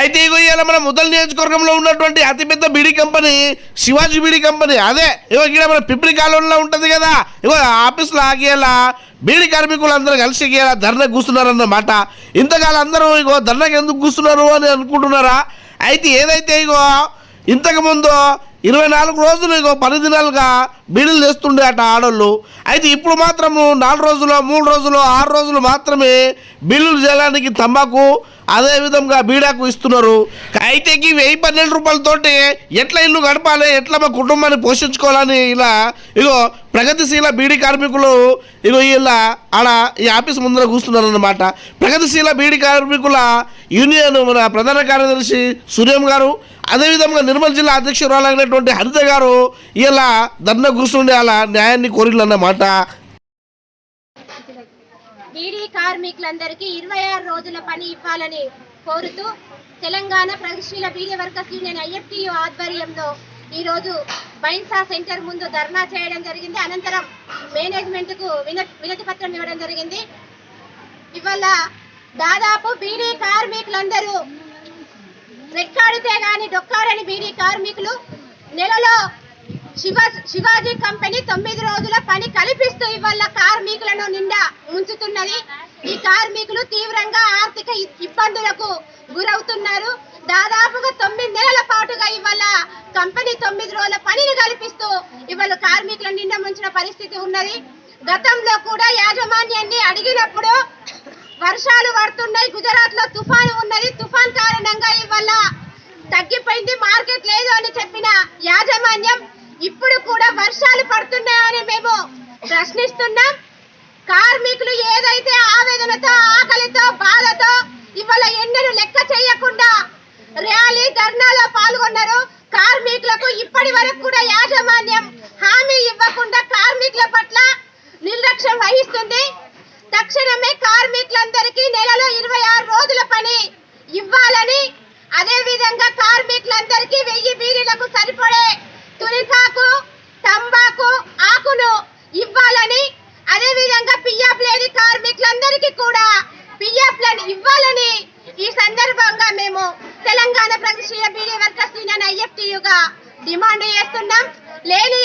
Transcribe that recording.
అయితే ఇగో ఇవాళ మన ముదల్ నియోజకవర్గంలో ఉన్నటువంటి అతిపెద్ద బీడీ కంపెనీ శివాజీ బీడీ కంపెనీ. అదే ఇగో ఇక్కడ మన పిప్రి కాలంలో ఉంటుంది కదా. ఇగో ఆఫీస్లో ఆగేలా బీడీ కార్మికులందరూ కలిసి ఇవాళ ధర్నా కూర్చున్నారన్నమాట. ఇంతకాలం అందరూ ఇగో ధర్నాకి ఎందుకు కూర్చున్నారు అని అనుకుంటున్నారా? అయితే ఏదైతే ఇగో ఇంతకుముందు ఇరవై నాలుగు రోజులు ఇగో పది దినాలుగా బీడీలు చేస్తుండే అట ఆడోళ్ళు. అయితే ఇప్పుడు మాత్రము నాలుగు రోజులు మూడు రోజులు ఆరు రోజులు మాత్రమే బిల్లులు చేయడానికి తంబాకు అదే విధంగా బీడాకు ఇస్తున్నారు. అయితే ఈ వెయ్యి పన్నెండు రూపాయలతోటి ఎట్లా ఇల్లు గడపాలి ఎట్లా మా కుటుంబాన్ని పోషించుకోవాలని ఇలా ఇగో ప్రగతిశీల బీడీ కార్మికులు ఇగో ఇలా ఆడ ఈ ఆఫీస్ ముందర కూర్చున్నారు అన్నమాట ప్రగతిశీల బీడీ కార్మికుల యూనియన్ మన ప్రధాన కార్యదర్శి సూర్యం గారు అదేవిధంగా నిర్మల్ జిల్లా అధ్యక్షురాలైనటువంటి హరిత గారు ఇలా ధర్నా కూర్చుండి అలా న్యాయాన్ని కోరిలన్నమాట బీడీ కార్మికులందరికీ ఇరవై ఆరు రోజుల పని ఇవ్వాలని కోరుతూ తెలంగాణ ప్రగతిశీల బీడీ వర్కర్స్ యూనియన్ ఐఎఫ్టియు ఆధ్వర్యంలో ఈరోజు బైన్సా సెంటర్ ముందు ధర్నా చేయడం జరిగింది. అనంతరం మేనేజ్మెంట్కు వినతి పత్రం ఇవ్వడం జరిగింది. ఇవాళ దాదాపు బీడీ కార్మికులందరూ రెక్కాడితే డొక్కారని బీడీ కార్మికులు నెలలో శివ శివాజీ కంపెనీ తొమ్మిది రోజుల పని కల్పిస్తూ ఇవాళ కార్మికులను నిండా ముంచుతున్నది ఈ కార్మికులు తీవ్రంగా ఆర్థిక ఇబ్బందులకు గురవుతున్నారు. దాదాపుగా తొమ్మిది నెలల పాటుగా ఇవాళ కంపెనీ తొమ్మిది రోజుల పనిని కల్పిస్తూ ఇవాళ కార్మికులను నిండా ముంచిన పరిస్థితి ఉన్నది. గతంలో కూడా యాజమాన్యాన్ని అడిగినప్పుడు వర్షాలు పడుతున్నాయి గుజరాత్లో తుఫాను ఉన్నది. తుఫాన్ కారణంగా ఇవాళ తగ్గిపోయింది మార్కెట్ లేదు అని చెప్పిన యాజమాన్యం ఇప్పుడు కూడా వర్షాలు పడుతున్నాయని మేము ప్రశ్నిస్తున్నాం. కార్మికులు ఏదైతే ఆవేదనతో ఆకలితో బాధతో ఇవాళ ఎండను లెక్క చేయకుండా ర్యాలీ ధర్నాలో పాల్గొన్నారు. కార్మికులకు ఇప్పటి వరకు కూడా యాజమాన్యం హామీ ఇవ్వకుండా కార్మికుల పట్ల నిర్లక్ష్యం వహిస్తుంది. తక్షణమే కార్మికులందరికీ నెలలో ఇరవై ఆరు రోజుల పని ఇవ్వాలని అదే విధంగా వెయ్యి బీడీలకు సరిపడే తులిపాకు తంబాకు ఆకులు ఇవ్వాలని అదే విధంగా పిఎఫ్ లేని కార్మికులందరికీ కూడా పిఎఫ్లను ఇవ్వాలని ఈ సందర్భంగా మేము తెలంగాణ ప్రగతిశీల బీడీ వర్కర్స్ యూనియన్ ఐఎఫ్టీయుగా డిమాండ్ చేస్తున్నాం. లేని